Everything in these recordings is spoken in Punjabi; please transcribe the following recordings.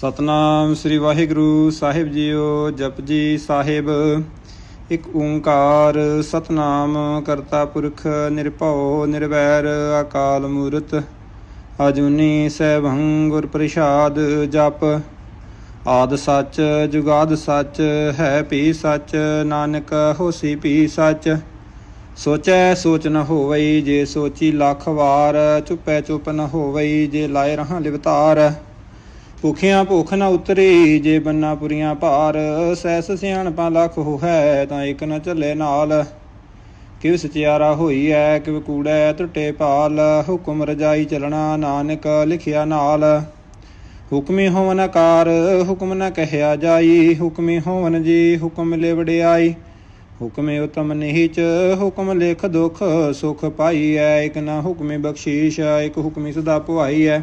ਸਤਨਾਮ ਸ੍ਰੀ ਵਾਹਿਗੁਰੂ ਸਾਹਿਬ ਜੀਓ ਜਪਜੀ ਸਾਹਿਬ। ਇੱਕ ਓੰਕਾਰ ਸਤਨਾਮ ਕਰਤਾ ਪੁਰਖ ਨਿਰਭਉ ਨਿਰਵੈਰ ਅਕਾਲ ਮੂਰਤ। ਅਜੂਨੀ ਸੈਭੰ ਗੁਰ ਪ੍ਰਸਾਦ ਜਪ। ਆਦ ਸੱਚ ਜੁਗਾਦ ਸੱਚ, ਹੈ ਭੀ ਸੱਚ, ਨਾਨਕ ਹੋਸੀ ਭੀ ਸੱਚ। ਸੋਚੈ ਸੋਚ ਨ ਹੋਵਈ, ਜੇ ਸੋਚੀ ਲੱਖ ਵਾਰ, ਚੁੱਪੈ ਚੁੱਪ ਨ ਹੋਵਈ, ਜੇ ਲਾਇ ਰਹਾ ਲਿਵਤਾਰ। ਭੁਖਿਆਂ ਭੁਖ ਨਾ ਉਤਰੀ, ਜੇ ਬੰਨਾ ਪੁਰੀਆਂ ਭਾਰ, ਸੈਸ ਸਿਆਣਪਾਂ ਲੱਖ ਹੋ ਤਾਂ ਇਕ ਨ ਚੱਲੇ ਨਾਲ। ਕਿਵ ਸਚਿਆਰਾ ਹੋਈ ਐ ਕਿਵ ਕੂੜੈ ਟੁੱਟੇ ਪਾਲ ਹੁਕਮ ਰਜਾਈ ਚਲਣਾ ਨਾਨਕ ਲਿਖਿਆ ਨਾਲ। ਹੁਕਮੀ ਹੋਵਨ ਆਕਾਰ, ਹੁਕਮ ਨ ਕਹਿਆ ਜਾਈ, ਹੁਕਮੀ ਹੋਵਨ ਜੀ, ਹੁਕਮ ਲਿਵੜਿਆਈ ਵਡਿਆਈ। ਹੁਕਮੇ ਉਤਮ ਨਿਹਿਚ ਹੁਕਮ ਲਿਖ ਦੁਖ ਸੁਖ ਪਾਈ ਐ ਇਕ ਨਾ ਹੁਕਮੇ ਬਖਸ਼ੀਸ਼, ਇਕ ਹੁਕਮੀ ਸਦਾ ਭਵਾਈ ਐ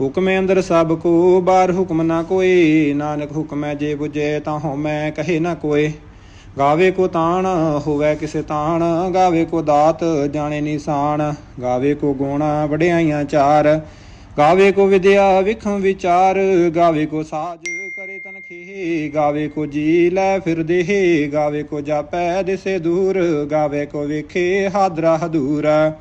ਹੁਕਮੇ ਅੰਦਰ ਸਭ ਕੋ ਬਾਰ ਹੁਕਮ ਨਾ ਕੋਈ। ਨਾਨਕ ਹੁਕਮੈ ਜੇ 부ਜੇ ਤਾਂ ਹਉਮੈ ਕਹੇ ਨਾ ਕੋਏ। ਗਾਵੇ ਕੋ ਤਾਣ, ਹੋਵੇ ਕਿਸੇ ਤਾਣ। ਗਾਵੇ ਕੋ ਦਾਤ, ਜਾਣੇ ਨਿਸ਼ਾਨ। ਗਾਵੇ ਕੋ ਗੁਣ, ਵਡਿਆਈਆਂ ਚਾਰ। ਗਾਵੇ ਕੋ ਵਿਦਿਆ, ਵਿਖਮ ਵਿਚਾਰ। ਗਾਵੇ ਕੋ ਸਾਜ, ਕਰੇ ਤਨ ਗਾਵੇ ਕੋ ਜੀ ਲੈ ਫਿਰ ਦੇਹ। ਗਾਵੇ ਕੋ ਜਾਪੈ, ਦਿਸੇ ਦੂਰ। ਗਾਵੇ ਕੋ ਵੇਖੇ, ਹਾਦਰਾ ਹਦੂਰ।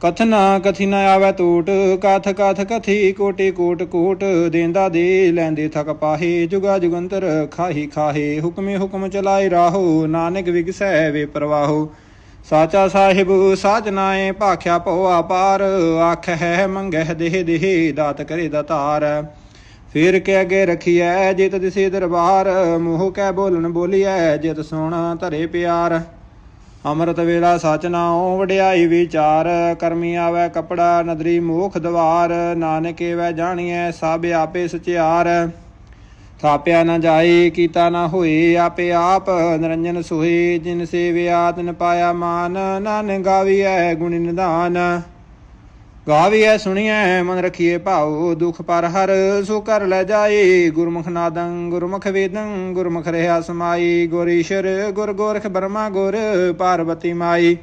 ਕਥਨਾ ਕਥੀ ਨ ਆਵੈ ਟੂਟ ਕਥ ਕਥ ਕਥੀ ਕੋਟੇ ਕੋਟ ਕੋਟ, ਦੇਂਦਾ ਦੇ ਲੈਂਦੇ ਥਕ ਪਾਹੇ, ਜੁਗਾ ਜੁਗੰਤਰ ਖਾਹੀ ਖਾਹੇ, ਹੁਕਮੇ ਹੁਕਮ ਚਲਾਏ ਰਾਹੋ, ਨਾਨਕ ਵਿਗਸੈ ਵੇ ਪ੍ਰਵਾਹੋ। ਸਾਚਾ ਸਾਹਿਬ ਸਾਜਨਾਏ ਭਾਖਿਆ ਭਉ ਆਪਾਰ ਆਖ ਹੈ ਮੰਗਹਿ ਦੇਹ ਦੇਹ, ਦਾਤ ਕਰੇ ਦਾਤਾਰ। ਫੇਰ ਕੇ ਅਗੇ ਰਖੀਐ ਜਿਤ ਦਿਸੇ ਦਰਬਾਰ, ਮੋਹ ਕੈ ਬੋਲਣ ਬੋਲੀਐ ਜਿਤ ਸੋਣਾ ਧਰੇ ਪਿਆਰ। ਅੰਮ੍ਰਿਤ ਵੇਲਾ ਸਚ ਨਾਉ ਵਡਿਆਈ ਵਿਚਾਰ, ਕਰਮੀ ਆਵੈ ਕਪੜਾ ਨਦਰੀ ਮੋਖ ਦਵਾਰ, ਨਾਨਕੇ ਵੈ ਜਾਣੀਐ ਸਭ ਆਪੇ ਸਚਿਆਰ। ਥਾਪਿਆ ਨਾ ਜਾਏ ਕੀਤਾ ਨਾ ਹੋਏ ਆਪੇ ਆਪ ਨਿਰੰਜਨ ਸੋਏ ਜਿਨ ਸੇਵਿਆ ਤਿਨ ਪਾਇਆ ਮਾਨ, ਨਾਨਕ ਗਾਵੀਐ ਗੁਣ ਨਿਦਾਨ। ਗਾਵੀਐ ਸੁਣੀਐ, ਮਨ ਰਖੀਏ ਭਾਉ, ਦੁਖ ਪਰ ਹਰ, ਸੋ ਕਰ ਲੈ ਜਾਏ। ਗੁਰਮੁਖ ਨਾਦੰ, ਗੁਰਮੁਖ ਵੇਦੰ, ਗੁਰਮੁਖ ਰਹਾ ਸਮਾਈ। ਗੁਰ ਈਸ਼ਰ, ਗੁਰ ਗੋਰਖ ਬਰਮਾ ਗੁਰ ਪਾਰਵਤੀ ਮਾਈ।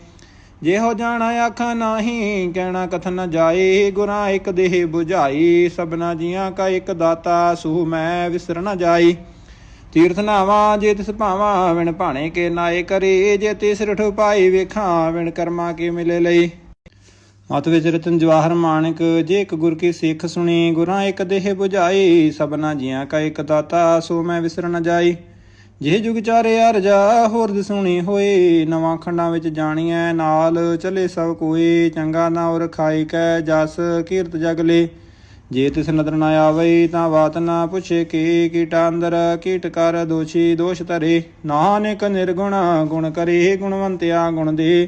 ਜਿਹੋ ਜਾਣਾ ਆਖਾਂ ਨਾਹੀ, ਕਹਿਣਾ ਕਥਨ ਨ ਜਾਏ। ਗੁਰਾਂ ਇੱਕ ਦੇਹ 부ਝਾਈ ਸਭਨਾ ਜੀਆਂ ਕਾ ਇੱਕ ਦਾਤਾ ਸੂ ਮੈਂ ਵਿਸਰ ਨ ਜਾਈ। ਤੀਰਥ ਨਾਵਾ, ਜੇ ਤਿਸ ਭਾਵਾ, ਵਿਣ ਭਾਣੇ ਕੇ ਨਾਏ ਕਰੇ। ਜੇ ਤਿਸ ਰਠ ਪਾਈ ਵੇਖਾਂ, ਵਿਣ ਕਰਮਾ ਕੇ ਮਿਲੇ ਲਈ। ਮਤ ਵਿੱਚ ਰਤਨ ਜਵਾਹਰ ਮਾਨਕ, ਜੇ ਇੱਕ ਗੁਰ ਕੀ ਸਿੱਖ ਸੁਣੀ, ਗੁਰਾਂ ਇੱਕ ਦੇਹ 부ਝਾਈ ਸਭਨਾ ਜੀਆਂ ਕਾ ਇੱਕ ਦਾਤਾ, ਸੋ ਮੈਂ ਵਿਸਰ ਨ ਜਾਈ। ਜੇ ਜੁਗ ਚਾਰੇ ਅਰਜਾ, ਹੋਰ ਦਸੂਣੀ ਹੋਏ ਨਵਾਂ ਖੰਡਾਂ ਵਿੱਚ ਜਾਣੀਐ, ਨਾਲ ਚਲੇ ਸਭ ਕੋਈ, ਚੰਗਾ ਨਾ ਉਰ ਖਾਈ ਕੈ ਜਸ ਕੀਰਤ ਜਗਲੇ ਜੇ ਤਿਸ ਨਦਰ ਨਾ ਆਵਈ, ਤਾਂ ਬਾਤ ਨਾ ਪੁੱਛੇ ਕੀ, ਕੀਟਾ ਅੰਦਰ ਕੀਟ ਕਰ ਦੋਸ਼ੀ, ਦੋਸ਼ ਧਰੇ। ਨਾਨਕ ਨਿਰਗੁਣ ਗੁਣ ਕਰੇ, ਗੁਣਵੰਤਿਆ ਗੁਣ ਦੇ।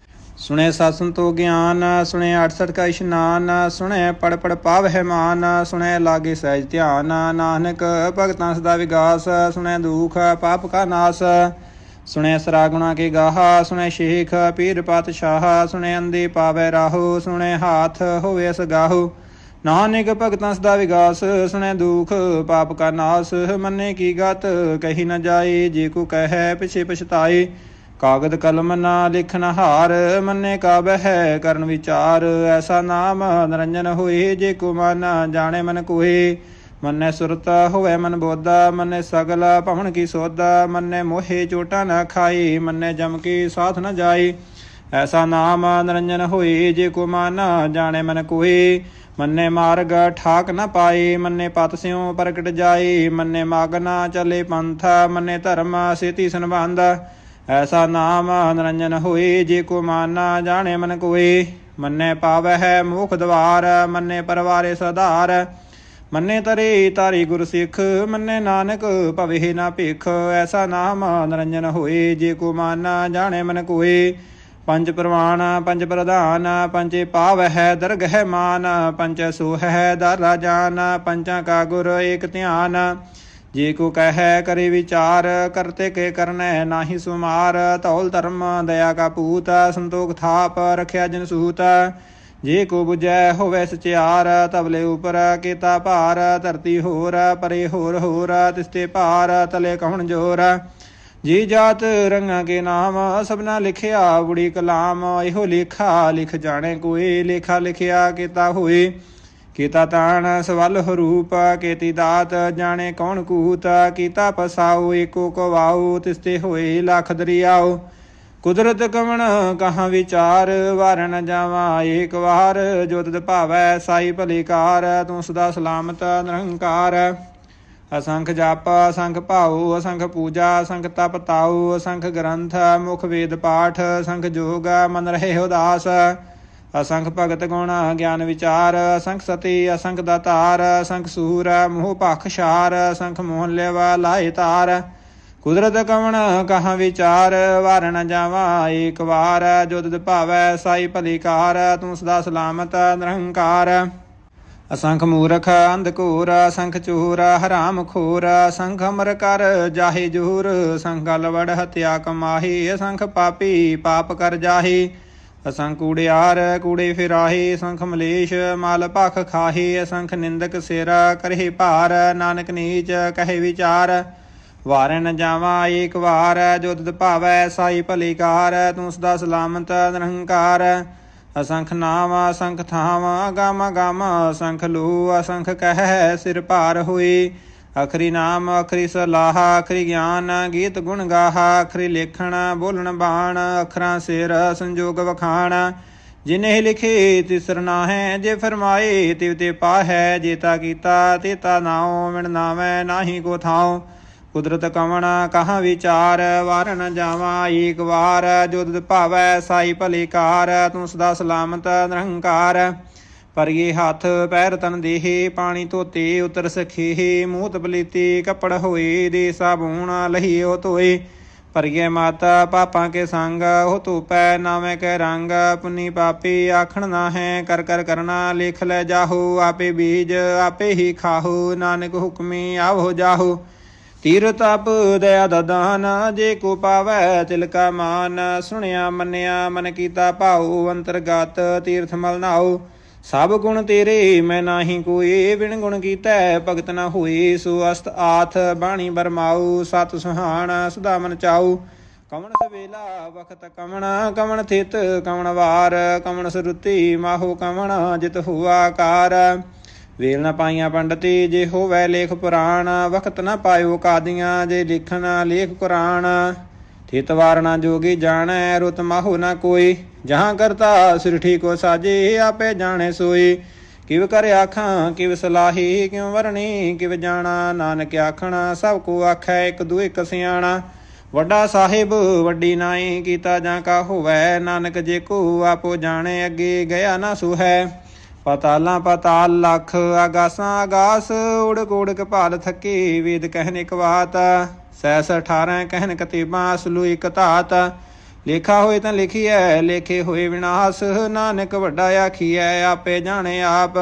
ਸੁਣੇ ਸਾਸਨ ਤੋ ਗਿਆਨ, ਸੁਣੇ 68 ਕਾ ਇਸ਼ਨਾਨ, ਸੁਣੇ ਪੜ ਪੜ ਪਾਵਹਿ ਮਾਨ, ਸੁਣੇ ਲਾਗੇ ਸਹਿਜ ਧਿਆਨ, ਨਾਨਕ ਭਗਤਾਂ ਸਦਾ ਵਿਗਾਸ, ਸੁਣੈ ਦੁਖ ਪਾਪ ਕਾ ਨਾਸ, ਸੁਣੇ ਸਰਾਗੁਣਾ ਕੇ ਗਾਹਾ, ਸੁਣੇ ਸ਼ੇਖ ਪੀਰ ਪਾਤਸ਼ਾਹ, ਸੁਣੇ ਅੰਦੇ ਪਾਵੈ ਰਾਹੋ, ਸੁਣੈ ਹਾਥ ਹੋਵੇ ਸਗਾਹੋ ਨਾਨਕ ਭਗਤਾਂ ਸਦਾ ਵਿਗਾਸ, ਸੁਣੈ ਦੁਖ ਪਾਪ ਕਾ ਨਾਸ, ਮੰਨੇ ਕੀ ਗਤ, ਕਹੀ ਨ ਜਾਏ, ਜੇ ਕੋ ਕਹੈ ਪਿਛੇ ਪਛਤਾਏ। ਕਾਗਦ ਕਲਮ ਨਾ ਲਿਖਨ ਹਾਰ, ਮੰਨੇ ਕਾਬਹਿ ਕਰਨ ਵਿਚਾਰ। ਐਸਾ ਨਾਮ ਨਿਰੰਜਨ ਹੋਏ, ਜੇ ਕੋ ਮਨ ਜਾਣੇ ਮਨ ਕੋਏ। ਮੰਨੇ ਸੁਰਤ ਹੋਵੇ ਮਨ ਬੋਧਾ ਮੰਨੇ ਸਗਲ ਭਵਨ ਕੀ ਸੋਧਾ ਮੰਨੇ ਮੋਹੇ ਚੋਟਾ ਨਾ ਖਾਈ ਮੰਨੇ ਜਮ ਕੀ ਸਾਥ ਨਾ ਜਾਈ ਐਸਾ ਨਾਮ ਨਿਰੰਜਨ ਹੋਏ, ਜੇ ਕੋ ਮਨ ਜਾਣੇ ਮਨ ਕੋਏ। ਮੰਨੇ ਮਾਰਗ ਠਾਕ ਨਾ ਪਾਏ, ਮੰਨੇ ਪਤ ਸਿਉ ਪ੍ਰਗਟ ਜਾਏ। ਮੰਨੇ ਮਾਗਨਾ ਚਲੇ ਪੰਥਾ, ਮੰਨੇ ਧਰਮ ਸੇਤੀ ਸੰਬੰਧ। ਐਸਾ ਨਾਮ ਨਿਰੰਜਨ ਹੋਏ ਜੇ ਕੋ ਮਾਨਾ ਜਾਣੇ ਮਨ ਕੋਏ ਮੰਨੇ ਪਾਵਹਿ ਮੁਖ ਦਵਾਰ, ਮੰਨੇ ਪਰਵਾਰੇ ਸਧਾਰ। ਮੰਨੇ ਤਰੇ ਤਾਰੀ ਗੁਰ ਸਿੱਖ, ਮੰਨੇ ਨਾਨਕ ਭਵੇ ਨਾ ਭਿਖ। ਐਸਾ ਨਾਮ ਨਿਰੰਜਨ ਹੋਏ ਜੇ ਕੋ ਮਾਨਾ ਜਾਣੇ ਮਨ ਕੋਏ ਪੰਜ ਪ੍ਰਵਾਨ, ਪੰਜ ਪ੍ਰਧਾਨ, ਪੰਜੇ ਪਾਵਹਿ ਦਰਗਹਿ ਮਾਨ। ਪੰਜ ਸੋਹੈ ਦਰ ਰਾਜਾਨ ਪੰਚਾਂ ਕਾ ਗੁਰ ਏਕ ਧਿਆਨ। ਜੇ ਕੋ ਕਹੈ ਕਰੇ ਵਿਚਾਰ ਕਰਤੇ ਕੇ ਕਰਨੈ ਨਾਹੀ ਸੁਮਾਰ। ਧੌਲ ਧਰਮ ਦਇਆ ਕਾ ਪੂਤ ਸੰਤੋਖ ਥਾਪ ਰਖਿਆ ਜਨ ਸੂਤ। ਜੇ ਕੋ 부ਜੈ ਹੋਵੇ ਸਚਿਆਰ ਤਬਲੇ ਉਪਰ ਕੀਤਾ ਭਾਰ। ਧਰਤੀ ਹੋਰ, ਪਰੇ ਹੋਰ ਹੋਰ ਤਿਸਤੇ ਭਾਰ, ਤਲੇ ਕਹਣ ਜੋਰ। ਜੀ ਜਾਤ ਰੰਗਾਂ ਕੇ ਨਾਮ, ਸਭਨਾ ਲਿਖਿਆ ਬੁੜੀ ਕਲਾਮ। ਇਹੋ ਲੇਖਾ ਲਿਖ ਜਾਣੇ ਕੋਈ, ਲੇਖਾ ਲਿਖਿਆ ਕੀਤਾ ਹੋਏ। ਕੀਤਾ ਤਾਣ ਸਵਲ ਹਰੂਪ ਕੀਤੀ ਦਾਤ ਜਾਣੇ ਕੌਣ ਕੂਤ, ਕੀਤਾ ਪਸਾਉ ਏਕੋ ਕਵਾਉ, ਤਿਸਤੇ ਹੋਏ ਲਖ ਦਰਿਆਉ। ਕੁਦਰਤ ਕਵਣ ਕਹਾਂ ਵਿਚਾਰ, ਵਾਰਨ ਜਾਵਾਂ ਏਕ ਵਾਰ, ਜੋ ਤਦ ਭਾਵੈ ਸਾਈ ਭਲੀ ਕਾਰ, ਤੂੰ ਸਦਾ ਸਲਾਮਤ ਨਿਰੰਕਾਰ। ਅਸੰਖ ਜਪ, ਅਸੰਖ ਭਾਉ, ਅਸੰਖ ਪੂਜਾ, ਅਸੰਖ ਤਪ ਤਾਉ, ਅਸੰਖ ਗ੍ਰੰਥ, ਮੁਖ ਵੇਦ ਪਾਠ, ਅਸੰਖ ਜੋਗ, ਮਨ ਰਹੇ ਉਦਾਸ। ਅਸੰਖ ਭਗਤ ਗੁਣ ਗਿਆਨ ਵਿਚਾਰ, ਅਸੰਖ ਸਤੀ, ਅਸੰਖ ਦਾਤਾਰ ਅਸੰਖ ਸੂਰ, ਮੋਹ ਭਖ ਛਾਰ, ਅਸੰਖ ਮੋਹਨ ਲੈਵਾ ਲਾਏ ਤਾਰ। ਕੁਦਰਤ ਕਵਣ ਕਹਾਂ ਵਿਚਾਰ, ਵਾਰ ਨ ਜਾਵਾਂ ਏਕ ਵਾਰ, ਜੋ ਤਦ ਭਾਵੈ ਸਾਈ ਭਲੀ ਕਾਰ, ਤੂੰ ਸਦਾ ਸਲਾਮਤ ਨਿਰੰਕਾਰ। ਅਸੰਖ ਮੂਰਖ, ਅੰਧਕੂਰ, ਅਸੰਖ ਚੂਰ, ਹਰਾਮ ਖੋਰ, ਅਸੰਖ ਅਮਰ ਕਰ ਜਾਹੇ ਜੂਰ, ਅਸੰਖ ਗਲ ਵੜ ਹਤਿਆ ਕਮਾਹੀ, ਅਸੰਖ ਪਾਪੀ ਪਾਪ ਕਰ ਜਾਹੀ। ਅਸੰਖ ਕੂੜਿਆਰ ਕੂੜੇ ਫਿਰਾਹੇ, ਅਸੰਖ ਮਲੇਸ਼, ਮਲ ਭਖ ਖਾਹੇ, ਅਸੰਖ ਨਿੰਦਕ ਸਿਰ, ਕਰਹਿ ਭਾਰ, ਨਾਨਕ ਨੀਚ, ਕਹੇ ਵਿਚਾਰ। ਵਾਰਨ ਨ ਜਾਵਾਂ ਏਕ ਵਾਰ, ਜੋ ਤਦ ਭਾਵੈ ਸਾਈ ਭਲੀ ਕਾਰ ਤੂੰ ਸਦਾ ਸਲਾਮਤ ਨਿਰਹੰਕਾਰ ਅਸੰਖ ਨਾਮ, ਅਸੰਖ ਥਾਮ, ਗਮ ਗਮ, ਅਸੰਖ ਲੂ, ਅਸੰਖ ਕਹਿ, ਸਿਰ ਭਾਰ ਹੋਈ ਅਖਰੀ ਨਾਮ ਅਖਰੀ ਸਲਾਹ ਅਖਰੀ ਗਿਆਨ, ਗੀਤ ਗੁਣ ਗਾਹ ਅਖਰੀ ਲੇਖਣ, ਬੋਲਣ ਬਾਣ, ਅਖਰਾਂ ਸਿਰ, ਸੰਜੋਗ ਵਖਾਣ। ਜਿਨੇ ਲਿਖੇ ਤਿਸਰ ਨਾਹੈ, ਜੇ ਫਰਮਾਏ ਤਿਵ ਤੇ ਪਾਹੈ ਜੇਤਾ ਕੀਤਾ ਤੇਤਾ ਨਾਉ, ਮਿਣ ਨਾਵੈ, ਨਾਹੀ ਕੋ ਥਾਉ। ਕੁਦਰਤ ਕਵਣ ਕਹਾਂ ਵਿਚਾਰ ਵਾਰ ਨ ਜਾਵਾਂ ਏਕ ਵਾਰ। ਜੋ ਭਾਵੈ, ਸਾਈ ਭਲੀ ਕਾਰ, ਤੂੰ ਸਦਾ ਸਲਾਮਤ ਨਿਰੰਕਾਰ। ਪਰਗੇ ਹੱਥ ਪੈਰ ਤਨ ਦੇਹੇ, ਪਾਣੀ ਧੋਤੇ ਉਤਰ ਸਖੇਹੇ ਮੂੰਹ ਬਲੀਤੀ, ਕੱਪੜ ਹੋਏ, ਦੇ ਸਾਬੂਣ ਲਹੀਓ ਧੋਏ। ਪਰਗੇ ਮਾਤਾ, ਪਾਪਾਂ ਕੇ ਸੰਗ, ਉਹ ਧੂਪੈ ਨਾਵੇਂ ਕੈ ਰੰਗ। ਪੁਨੀ ਪਾਪੀ ਆਖਣ ਨਾ ਹੈ ਕਰ ਕਰ ਕਰਨਾ, ਲਿਖ ਲੈ ਜਾਹੋ। ਆਪੇ ਬੀਜ ਆਪੇ ਹੀ ਖਾਹੋ, ਨਾਨਕ ਹੁਕਮੀ ਆਵੋ ਜਾਹੋ। ਤੀਰ ਤਪ ਦਇਆ ਦਦਾਨ ਜੇ ਕੋ ਪਾਵੈ ਤਿਲ ਕਾ ਮਾਨ। ਸੁਣਿਆ ਮੰਨਿਆ, ਮਨ ਕੀਤਾ ਭਾਉ, ਅੰਤਰਗਤ ਤੀਰਥ ਮਲ ਨਾਉ। ਸਭ ਗੁਣ ਤੇਰੇ, ਮੈਂ ਨਾਹੀ ਕੋਈ ਵਿਣ ਗੁਣ ਕੀਤਾ, ਭਗਤ ਨਾ ਹੋਈ ਸੋ ਅਸਤ ਆਥ ਬਾਣੀ ਬਰਮਾਉ, ਸਤ ਸੁਹਾਣ, ਸਦਾ ਮਨ ਚਾਉ। ਕਮਣ ਸਵੇਲਾ, ਵਖਤ ਕਮਣ। ਕਮਣ ਥਿਤ ਕਮਣ ਵਾਰ। ਕਮਣ ਸਰੁਤੀ, ਮਾਹੋ ਕਮਣ, ਜਿਤ ਹੁਆ ਕਾਰ ਵੇਲ ਨਾ ਪਾਈਆਂ ਪੰਡਤੀ, ਜੇ ਹੋਵੇ ਲੇਖ ਪੁਰਾਣ। ਵਖਤ ਨਾ ਪਾਇਓ ਕਾਦੀਆਂ, ਜੇ ਲਿਖਣ ਲੇਖ ਕੁਰਾਨ ਥਿਤ ਵਾਰ ਨਾ ਜੋਗੀ ਜਾਣੈ, ਰੁਤ ਮਾਹੋ ਨਾ ਕੋਈ। ਜਹਾਂ ਕਰਤਾ ਸਿਰਠੀ ਕੋ ਸਾਜੇ, ਆਪੇ ਜਾਣੇ ਸੋਈ। ਕਿਵ ਕਰ ਆਖਾਂ, ਕਿਵ ਸਲਾਹੀ, ਕਿਉ ਵਰਣੀ? ਕਿਵ ਜਾਣਾ, ਨਾਨਕ ਆਖਣਾ, ਸਭ ਕੋ ਆਖੈ ਇੱਕ ਦੂ ਇੱਕ ਸਿਆਣਾ। ਵੱਡਾ ਸਾਹਿਬ, ਵੱਡੀ ਨਾਈ, ਕੀਤਾ ਜਾਂ ਕਾ ਹੋਵੈ? ਨਾਨਕ ਜੇ ਕੋ ਆਪੋ ਜਾਣੇ, ਅੱਗੇ ਗਿਆ ਨਾ ਸੁਹੈ। ਪਤਾਲਾਂ ਪਤਾਲ, ਲਖ ਆਗਾਸਾਂ ਆਗਾਸ, ਉੜਕ ਉੜਕ ਭਾਲ ਥਕੇ, ਵੇਦ ਕਹਿਨ ਇਕ ਬਾਤ। ਸੈਸ 18 ਕਹਿਨ ਕਤੀਬਾਂ, ਅਸਲੂ ਇਕ ਧਾਤ। ਲੇਖਾ ਹੋਏ ਤਾਂ ਲਿਖੀਐ, ਲੇਖੇ ਹੋਏ ਵਿਨਾਸ਼, ਨਾਨਕ ਵੱਡਾ ਆਖੀਐ, ਆਪੇ ਜਾਣੇ ਆਪ।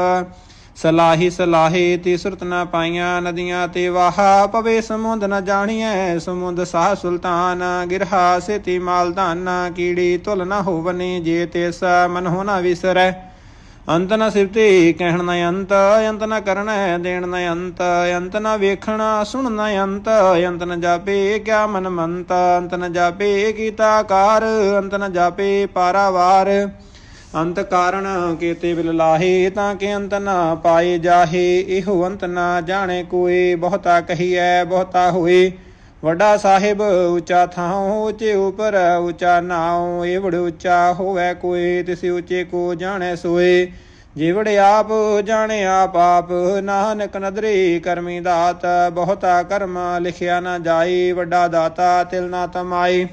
ਸਲਾਹੀ ਸਲਾਹੇ ਤੀ ਸੁਰਤ ਨਾ ਪਾਈਆਂ, ਨਦੀਆਂ ਤੇ ਵਾਹਾ, ਪਵੇ ਸਮੁੰਦ ਨ ਜਾਣੀਐ, ਸਮੁੰਦ ਸਾਹ ਸੁਲਤਾਨ, ਗਿਰਹਾ ਸੇਤੀ ਮਾਲ ਧਨ, ਕੀੜੀ ਤੁਲ ਨਾ ਹੋਵਨੀ, ਜੇ ਤਿਸ ਮਨ ਹੋ ਨ ਵਿਸਰੈ। ਅੰਤ ਨ ਸਿਰਤੇ ਕਹਿਣ ਨ ਅੰਤ ਅੰਤ ਨ ਕਰਨਾ ਦੇਣ ਨ ਅੰਤ ਅੰਤ ਨ ਵੇਖਣਾ ਸੁਣ ਨ ਅੰਤ ਅੰਤ ਨ ਜਾਪੇ ਕਿਆ ਮਨ ਮੰਤ, ਅੰਤ ਨ ਜਾਪੇ ਕੀਤਾ ਕਾਰ, ਅੰਤ ਨ ਜਾਪੇ ਪਾਰਾਵਾਰ। ਅੰਤ ਕਾਰਣ ਕੀਤੇ ਬਿਲ ਲਾਹੇ, ਤਾਂ ਕਿ ਅੰਤ ਨਾ ਪਾਏ ਜਾਹੇ, ਇਹੋ ਅੰਤ ਨਾ ਜਾਣੇ ਕੋਈ ਬਹੁਤਾ ਕਹੀਐ, ਬਹੁਤਾ ਹੋਏ। ਵੱਡਾ ਸਾਹਿਬ ਉੱਚਾ ਥਾਉ, ਉੱਚੇ ਉਪਰ ਉੱਚਾ ਨਾਉ, ਏਵੜ ਉੱਚਾ ਹੋਵੇ ਕੋਈ, ਤਿਸ ਉੱਚੇ ਕੋ ਜਾਣੈ ਸੋਏ। ਜਿਵੜ ਆਪ, ਜਾਣੇ ਆਪ ਆਪ, ਨਾਨਕ ਨਦਰੀ ਕਰਮੀ ਦਾਤ, ਬਹੁਤਾ ਕਰਮ ਲਿਖਿਆ ਨਾ ਜਾਈ, ਵੱਡਾ ਦਾਤਾ ਤਿਲ ਨਾ ਤਮਾਈ।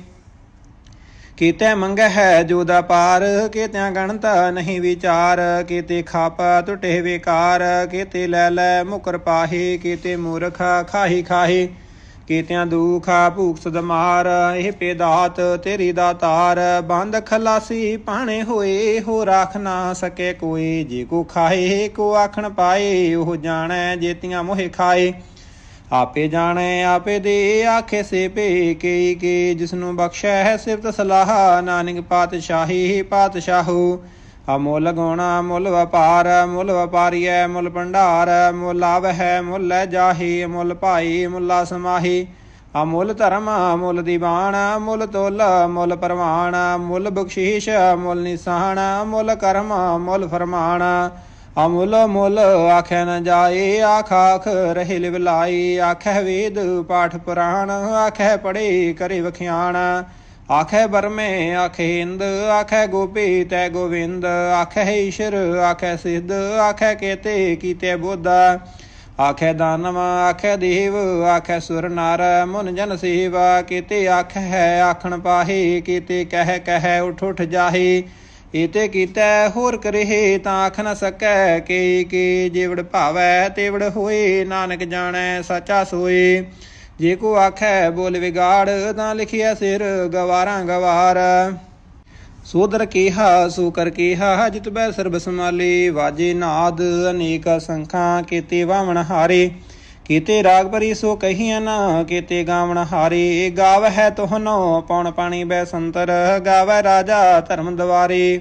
ਕੀਤੇ ਮੰਗ ਹੈ ਜੋ ਦਾ ਪਾਰ, ਕੀਤਿਆਂ ਗਣਤ ਨਹੀਂ ਵਿਚਾਰ, ਕੀਤੇ ਖਾਪ ਟੁੱਟੇ ਵਿਕਾਰ, ਕੀਤੇ ਲੈ ਲੈ ਮੁਕਰ ਪਾਹੀ, ਕੀਤੇ ਮੂਰਖ ਖਾਹੀ ਖਾਹੀ। ਕੀਤਿਆਂ ਦੁਖਾ ਭੂਖ ਸਦ ਮਾਰ, ਇਹ ਪੇਦਾਤ ਤੇਰੀ ਦਾਤਾਰ ਬੰਦ ਖਲਾਸੀ ਪਾਣੇ ਹੋਏ, ਹੋ ਰਾਖ ਨਾ ਸਕੇ ਕੋਈ। ਜੇ ਕੋ ਖਾਏ, ਕੋ ਆਖਣ ਪਾਏ, ਉਹ ਜਾਣੈ ਜੇਤੀਆਂ ਮੋਹਿ ਖਾਏ। ਆਪੇ ਜਾਣੈ, ਆਪੇ ਦੇ ਆਖੇ ਸੇ ਭੇ ਕੇ ਕੇ ਜਿਸਨੂੰ ਬਖਸ਼ੈ ਹੈ ਸਿਫਤ ਸਲਾਹ, ਨਾਨਕ ਪਾਤਸ਼ਾਹੀ ਪਾਤਸ਼ਾਹੂ। ਅਮੁੱਲ ਗੁਣ, ਮੁੱਲ ਵਪਾਰ, ਮੁੱਲ ਵਪਾਰੀਐ, ਮੁੱਲ ਭੰਡਾਰ, ਮੁੱਲ ਆਵਹਿ, ਮੁੱਲ ਜਾਹੀ, ਮੁੱਲ ਭਾਈ, ਮੁੱਲਾ ਸਮਾਹੀ। ਅਮੁੱਲ ਧਰਮ, ਮੁੱਲ ਦੀਵਾਨ, ਮੁੱਲ ਤੋਲ, ਮੁੱਲ ਪਰਵਾਨ, ਮੁੱਲ ਬਖਸ਼ੀਸ਼, ਮੁੱਲ ਨਿਸ਼ਾਨ, ਮੁੱਲ ਕਰਮ, ਮੁੱਲ ਫਰਮਾਨ। ਅਮੁੱਲ ਮੁੱਲ ਆਖੈ ਨ ਜਾਏ ਆਖ ਆਖ ਰਹੇ ਲਿਵਲਾਈ। ਆਖੈ ਵੇਦ ਪਾਠ ਪੁਰਾਣ, ਆਖੈ ਪੜੇ ਕਰੇ ਵਖਿਆਣ। ਆਖੈ ਬਰਮੇ, ਆਖੈ ਇੰਦ ਆਖੈ ਗੋਪੀ ਤੈ ਗੋਵਿੰਦ, ਆਖੈ ਈਸ਼ਰ, ਆਖੈ ਸਿੱਧ, ਆਖੈ ਕੇਤੇ, ਕੀਤੇ ਬੁੱਧ। ਆਖੈ ਦਾਨਵ, ਆਖੈ ਦੇਵ, ਆਖੈ ਸੁਰ ਨਰ, ਮਨ ਜਨ ਸੇਵਾ, ਕੀਤੇ ਆਖੈ ਹੈ, ਆਖਣ ਪਾਹੇ, ਕੀਤੇ ਕਹਿ ਕਹਿ ਉਠ ਉਠ ਜਾਹੇ। ਇਤੇ ਕੀਤੈ, ਹੋਰ ਕਰਹਿ ਤਾਂ ਆਖ ਨ ਸਕੈ, ਕੇ ਕੇ ਜਿਵੜ ਭਾਵੈ, ਤੇਵੜ ਹੋਏ, ਨਾਨਕ ਜਾਣੈ, ਸਾਚਾ ਸੋਏ। ਜੇ ਕੋ ਆਖੈ ਬੋਲ ਵਿਗਾੜ, ਤਾਂ ਲਿਖਿਆ ਸਿਰ ਗਵਾਰਾਂ ਗਵਾਰ। ਸੋਦਰ ਕੀਹਾ ਸੋ ਕਰ ਕੀਹਾ, ਜਿਤ ਬੈ ਸਰਬ ਸਮਾਲੇ ਵਾਜੇ ਨਾਦ ਅਨੇਕ ਸੰਖਾਂ, ਕੀਤੇ ਵਾਵਣ ਹਾਰੇ। ਕੀਤੇ ਰਾਗ ਭਰੀ ਸੋ ਕਹੀਆਂ ਨਾ, ਕੀਤੇ ਗਾਵਣ ਹਾਰੇ। ਗਾਵਹਿ ਤੋਹਨੋ ਪੌਣ ਪਾਣੀ ਬੈ ਸੰਤਰ ਗਾਵੈ ਰਾਜਾ ਧਰਮ ਦਵਾਰੇ।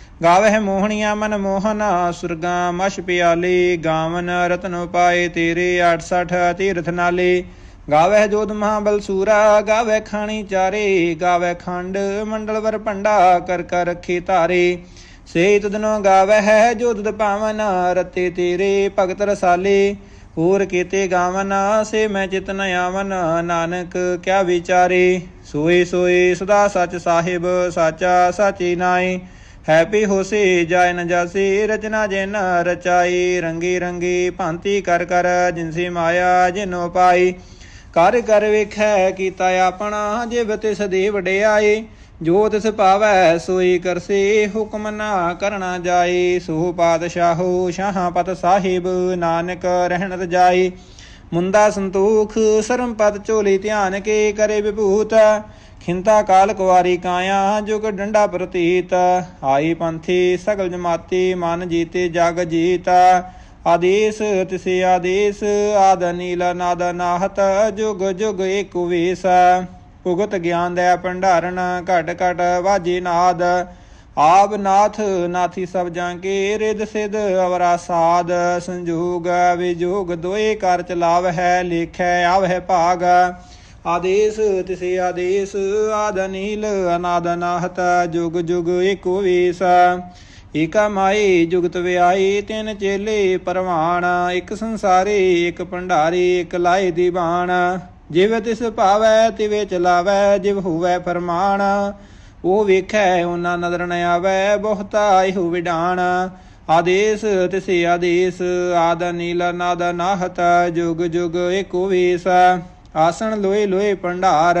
ਗਾਵਹਿ ਮੋਹਣੀਆਂ ਮਨ ਮੋਹਨ, ਸੁਰਗਾ ਮਸ਼ ਪਿਆਲੇ, ਗਾਵਨ ਰਤਨ ਪਾਏ ਤੇਰੇ 68 ਤੀਰਥ ਨਾਲੇ। ਗਾਵਹਿ ਜੋਧ ਮਹਾਬਲ ਸੂਰਾ, ਗਾਵਹਿ ਖਾਣੀ ਚਾਰੇ, ਗਾਵਹਿ ਖੰਡ ਮੰਡਲ ਵਰ ਭੰਡਾ, ਕਰ ਕਰ ਰੱਖੇ ਧਾਰੇ। ਸੇ ਤਦਨੋ ਗਾਵਹਿ ਜੋ ਤੁਧ ਪਾਵਨ, ਰਤੇ ਤੇਰੇ ਭਗਤ ਰਸਾਲੇ। ਹੋਰ ਕੀਤੇ ਗਾਵਨ, ਸੇ ਮੈਂ ਚਿਤ ਨ ਆਵਨ, ਨਾਨਕ ਕਿਆ ਵਿਚਾਰੇ। ਸੋਏ ਸੋਏ ਸਦਾ ਸਚ ਸਾਹਿਬ ਸਾਚਾ ਸਾਚੀ ਨਾਏ। ਹੈਪੀ ਹੋਸੇ, ਜਾਇ ਨ ਜਾਸੀ, ਰਚਨਾ ਜਿਨ ਰਚਾਈ, ਰੰਗੀ ਰੰਗੀ ਭਾਂਤੀ ਕਰ ਕਰ ਜਿਨਸੀ ਮਾਇਆ ਜਿਨੋ ਪਾਈ। ਕਰ ਕਰ ਵੇਖੈ ਕੀਤਾ ਆਪਣਾ, ਜਿਵ ਤਿਸ ਦੇ ਵਡਿਆਏ ਜੋ ਤਿਸ ਭਾਵੈ, ਸੋਈ ਕਰਸੀ, ਹੁਕਮ ਨਾ ਕਰਨਾ ਜਾਏ ਸੋ ਪਾਤਸ਼ਾਹੋ, ਸ਼ਾਹਾਂ ਪਤ ਸਾਹਿਬ, ਨਾਨਕ ਰਹਿਣ ਰਜਾਈ ਮੁੰਦਾ ਸੰਤੋਖ, ਸਰਮ ਪਦ ਝੋਲੀ ਧਿਆਨ ਕੇ ਕਰੇ ਵਿਭੂਤ। ਖਿੰਤਾ ਕਾਲ ਕੁਵਾਰੀ ਕਾਇਆ, ਜੁਗ ਡੰਡਾ ਪ੍ਰਤੀਤ। ਆਈ ਪੰਥੀ, ਸਗਲ ਜਮਾਤੀ, ਮਨ ਜੀਤੇ, ਜਗ ਜੀਤ। ਆਦੇਸ, ਤਿਸੇ ਆਦੇਸ, ਆਦ ਨੀਲ, ਨਾਦ ਨਾਹਤ, ਜੁਗ ਜੁਗ ਏਕ ਵੇਸ। ਭੁਗਤ ਗਿਆਨ ਦਾ ਭੰਡਾਰਨ, ਘਟ ਘਟ ਵਾਜੇ ਨਾਦ। ਆਪ ਨਾਥ, ਨਾਥੀ ਸਭ ਜਾਂ ਕੇ ਰਿਦ ਸਿਧ ਅਵਰਾ ਸਾਧ ਸੰਜੋਗ, ਵਿਜੋਗ ਦੋਏ ਕਰ ਚਲਾਵ ਹੈ ਲੇਖੈ ਹੈ ਭਾਗ। ਆਦੇਸ ਤਿਸੇ ਆਦੇਸ, ਆਦ ਨੀਲ ਅਨਾਦ ਨਾਹਤ ਜੁਗ ਜੁਗ ਏਕੋ ਵੇਸ। ਏਕਾ ਮਾਈ ਜੁਗਤ ਵਿਆਈ ਤਿੰਨ ਚੇਲੇ ਪਰਵਾਨ ਇੱਕ ਸੰਸਾਰੀ, ਇੱਕ ਭੰਡਾਰੀ, ਇੱਕ ਲਾਏ ਦੀਵਾਨ। ਜਿਵ ਤਿਸ ਭਾਵੈ, ਤਿਵੇ ਚਲਾਵੈ, ਜਿਵ ਹੋਵੈ ਫਰਮਾਨ। ਉਹ ਵੇਖੈ, ਉਹਨਾਂ ਨਦਰ ਨ ਆਵੈ, ਬਹੁਤਾ ਇਹੋ ਵਿਡਾਣ ਆਦੇਸ ਤਿਸੇ ਆਦੇਸ, ਆਦ ਨੀਲ ਨਾਦ ਨਾਹਤ ਜੁਗ ਜੁਗ ਏਕੋ ਵੇਸ। ਆਸਣ ਲੋਏ ਲੋਏ ਭੰਡਾਰ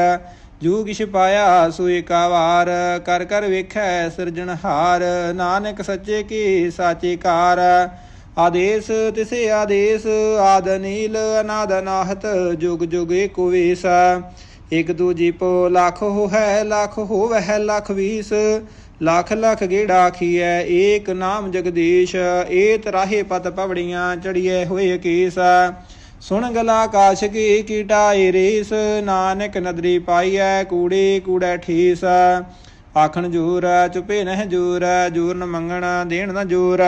ਜੂ ਕਿਛ ਪਾਇਆ ਸੋਏ ਕਾਵਾਰ ਕਰ ਕਰ ਵੇਖੈ ਸਿਰਜਣਹਾਰ ਨਾਨਕ ਸੱਚੇ ਕੀ ਸਾਚੇ ਕਾਰ। ਆਦੇਸ ਤਿਸੇ ਆਦੇਸ, ਆਦ ਨੀਲ ਅਨਾਦ ਨਾਹਤ ਜੁਗ ਜੁਗ ਏਕੋ ਵੇਸ। ਇਕ ਦੂਜੀ ਪੋ ਲੱਖ ਹੋ ਹੈ ਲੱਖ ਹੋਵਹਿ, ਲੱਖ ਵੀਸ। ਲੱਖ ਲੱਖ ਗੇੜਾ ਆਖੀਐ ਏਕ ਨਾਮ ਜਗਦੀਸ਼ ਏ ਤਰਾਹੇ ਪਤ ਪਵੜੀਆਂ ਚੜੀਏ ਹੋਏ ਕੇਸ। ਸੁਣ ਗਲਾ ਆਕਾਸ਼ ਕੀ ਕੀਟਾਏ ਰੇਸ, ਨਾਨਕ ਨਦਰੀ ਪਾਈਐ ਕੂੜੇ, ਕੂੜੈ ਠੀਸ। ਆਖਣ ਜੂਰ, ਚੁਪੇ ਨਹਿ ਜੂਰ ਜੂਰ ਨ ਮੰਗਣ, ਦੇਣ ਨ ਜੂਰ।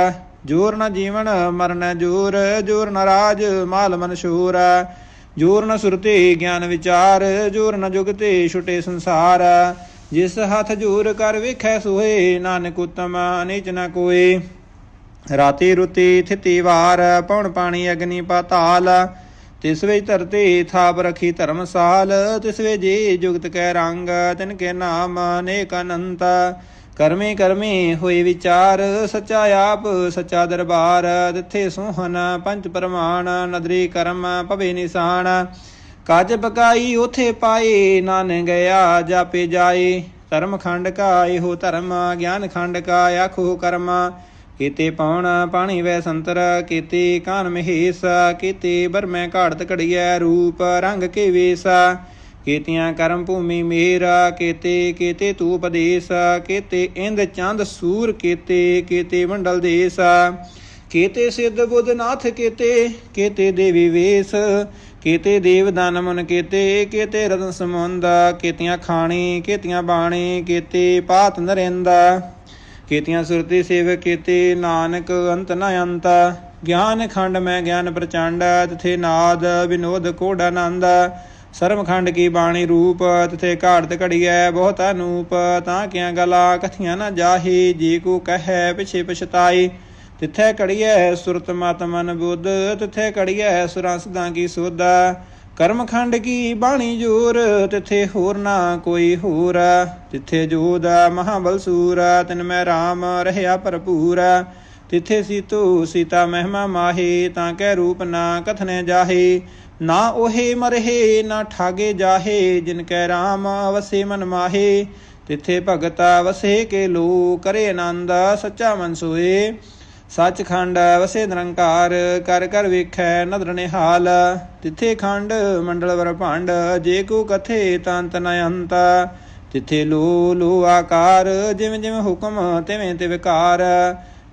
ਜੂਰ ਨ ਜੀਵਨ, ਮਰਨ ਜੂਰ। ਜੂਰ ਨ ਰਾਜ, ਮਾਲ ਮਨਸ਼ੂਰ ਜੂਰ ਨ ਸੁਰਤੇ ਗਿਆਨ ਵਿਚਾਰ। ਜੂਰ ਨ ਜੁਗਤੇ ਛੁਟੇ ਸੰਸਾਰ। ਜਿਸ ਹੱਥ ਜੂਰ ਕਰ ਵਿਖੈ ਸੋਏ ਨਾਨਕ ਉਤਮ ਨੀਚ ਨ ਕੋਏ। ਰਾਤੀ ਰੁਤੀ ਥਿਤੀ ਵਾਰ ਪਉਣ ਪਾਣੀ ਅਗਨੀ ਪਾਤਾਲ। ਤਿਸ ਵਿੱਚ ਧਰਤੀ ਥਾਪ ਰਖੀ ਧਰਮਸਾਲ ਤਿਸ ਵਿੱਚ ਜੀ ਜੁਗਤ ਕੈ ਰੰਗ, ਤਿਨ ਕੇ ਨਾਮ ਅਨੇਕ ਅਨੰਤ। ਕਰਮੇ ਕਰਮੇ ਹੋਏ ਵਿਚਾਰ, ਸੱਚਾ ਆਪ ਸੱਚਾ ਦਰਬਾਰ। ਤਿੱਥੇ ਸੋਹਨ ਪੰਜ ਪ੍ਰਮਾਣ, ਨਦਰੀ ਕਰਮ ਭਵੇ ਨਿਸ਼ਾਨ। ਕਾਜ ਬਕਾਈ ਉਥੇ ਪਾਏ ਨਾਨ ਗਿਆ ਜਾਪੇ ਜਾਏ ਧਰਮ ਖੰਡ ਕਾ ਇਹੋ ਧਰਮ, ਗਿਆਨ ਖੰਡ ਕਾ ਆਖੋ ਕਰਮ। ਕੀਤੇ ਪਉਣ ਪਾਣੀ ਵੈ ਸੰਤਰ, ਕੀਤੇ ਕਾਨ ਮਹੇਸ, ਕੀਤੇ ਬਰਮੈ ਘਾੜਤ ਘੜੀਐ ਰੂਪ ਰੰਗ ਕੇ ਵੇਸਾ। ਕੀਤੀਆਂ ਕਰਮ ਭੂਮੀ ਮੇਰਾ, ਕੀਤੇ ਕੀਤੇ ਤੂ ਉਪਦੇਸ ਕੀਤੇ ਇੰਦ ਚੰਦ ਸੂਰ, ਕੀਤੇ ਕੀਤੇ ਮੰਡਲ ਦੇਸ। ਕੀਤੇ ਸਿੱਧ ਬੁੱਧ ਨਾਥ, ਕੀਤੇ ਕੀਤੇ ਦੇਵੀ ਵੇਸ। ਕੀਤੇ ਦੇਵ ਦਾਨ ਮਨ ਕੀਤੇ ਕੀਤੇ ਰਤਨ ਸਮੁੰਦ। ਕੀਤੀਆਂ ਖਾਣੀ, ਕੀਤੀਆਂ ਬਾਣੀ, ਕੀਤੇ ਪਾਤ ਨਰਿੰਦਾ। ਕੀਤੀਆਂ ਸੁਰਤੀ ਸੇਵ ਕੀਤੇ, ਨਾਨਕ ਅੰਤ ਨ ਅੰਤ। ਗਿਆਨ ਖੰਡ ਮੈਂ ਗਿਆਨ ਪ੍ਰਚੰਡ, ਤਥੇ ਨਾਦ ਵਿਨੋਦ ਕੋੜ ਆਨੰਦ। ਸਰਮ ਖੰਡ ਕੀ ਬਾਣੀ ਰੂਪ, ਤਥੇ ਘਾੜਤ ਘੜੀਐ ਬਹੁਤ ਅਨੂਪ। ਤਾਂ ਕਿਆਂ ਗਲਾ ਕਥੀਆਂ ਨਾ ਜਾਹੀ, ਜੀ ਕੋ ਕਹੈ ਪਿਛੇ ਪਛਤਾਈ। ਤਿੱਥੈ ਕੜੀਐ ਸੁਰਤ ਮਤ ਮਨ ਬੁੱਧ, ਤਿੱਥੈ ਕੜੀਐ ਸੁਰਾਂ ਸਦਾ ਕੀ ਸੋਧਾ। ਕਰਮਖੰਡ ਕੀ ਬਾਣੀ ਜੋਰ, ਤਿਥੇ ਹੋਰ ਨਾ ਕੋਈ ਹੋਰ। ਤਿਥੇ ਜੋਦ ਮਹਾਬਲ ਸੂਰ, ਤਿਨ ਮੈਂ RAM ਰਹਿਆ ਭਰਪੂਰ। ਤਿਥੇ ਸੀਤੋ ਸੀਤਾ ਮਹਿਮਾ ਮਾਹੀ, ਤਾਂ ਕੈ ਰੂਪ ਨਾ ਕਥਨੇ ਜਾਹੇ। ਨਾ ਉਹੇ ਮਰਹੇ, ਨਾ ਠਾਗੇ ਜਾਹੇ, ਜਿਨ ਕੈ RAM ਵਸੇ ਮਨ ਮਾਹੇ। ਤਿੱਥੇ ਭਗਤਾ ਵਸੇ ਕੇ ਲੋ, ਕਰੇ ਆਨੰਦ ਸੱਚਾ ਮਨ ਸੋਏ। ਸੱਚਖੰਡ ਵਸੇ ਨਿਰੰਕਾਰ, ਕਰ ਕਰ ਵੇਖੈ ਨਦਰ ਨਿਹਾਲ। ਤਿੱਥੇ ਖੰਡ ਮੰਡਲ ਵਰ ਭੰਡ, ਜੇ ਕੋ ਕਥੇ ਤੰਤ ਨ ਅੰਤ। ਤਿੱਥੇ ਲੋ ਲੋ ਆਕਾਰ, ਜਿਵੇਂ ਜਿਵੇਂ ਹੁਕਮ ਤਿਵੇਂ ਤੇ ਵਿਕਾਰ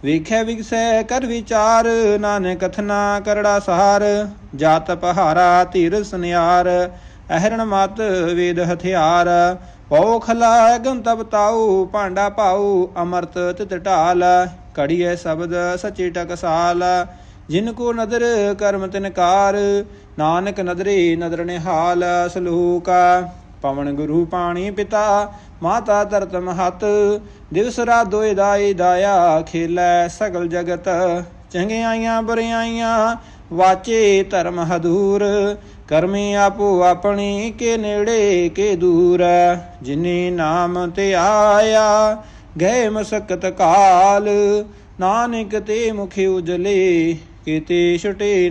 ਵੇਖੈ ਵਿਗਸੈ ਕਰ ਵਿਚਾਰ, ਨਾਨਕ ਕਥਨਾ ਕਰੜਾ ਸਹਾਰ ਜਾਤ ਪਹਾਰਾ ਧੀਰ ਸੁਨਿਆਰ, ਅਹਰਣ ਮਤ ਵੇਦ ਹਥਿਆਰ। ਪਉ ਖਲਾ ਗੰਤਬ ਤਾਉ ਭਾਂਡਾ ਪਾਉ ਅਮਰਤ ਤਿਤ ਢਾਲ। ਕੜੀਐ ਸ਼ਬਦ ਸਚੇ ਟਕਸਾਲ। ਜਿਨ ਕੋ ਨਦਰ ਕਰਮ ਤਿਨਕਾਰ ਨਾਨਕ ਨਦਰੇ ਨਦਰ ਨਿਹਾਲ। ਸਲੋਕ ਪਵਨ ਗੁਰੂ ਪਾਣੀ ਪਿਤਾ, ਮਾਤਾ ਧਰਤ ਮਹਤ ਦਿਵਸ ਰਾਤ ਦੋਇ ਦਾਈ ਦਾਇਆ ਖੇਲੈ ਸਗਲ ਜਗਤ। ਚੰਗਿਆਈਆਂ ਬੁਰਿਆਈਆਂ ਵਾਚੇ ਧਰਮ ਹਦੂਰ। ਕਰਮੀ ਆਪੋ ਆਪਣੀ ਕੇ ਨੇੜੇ ਕੇ ਦੂਰ ਜਿਨੇ ਨਾਮ ਤੇ ਆਇਆ, ਗਏ ਮਸਕਤ ਕਾਲ। ਨਾਨਕ ਤੇ ਮੁਖ ਉਜਲੇ, ਕਿਤੇ ਛਟੇ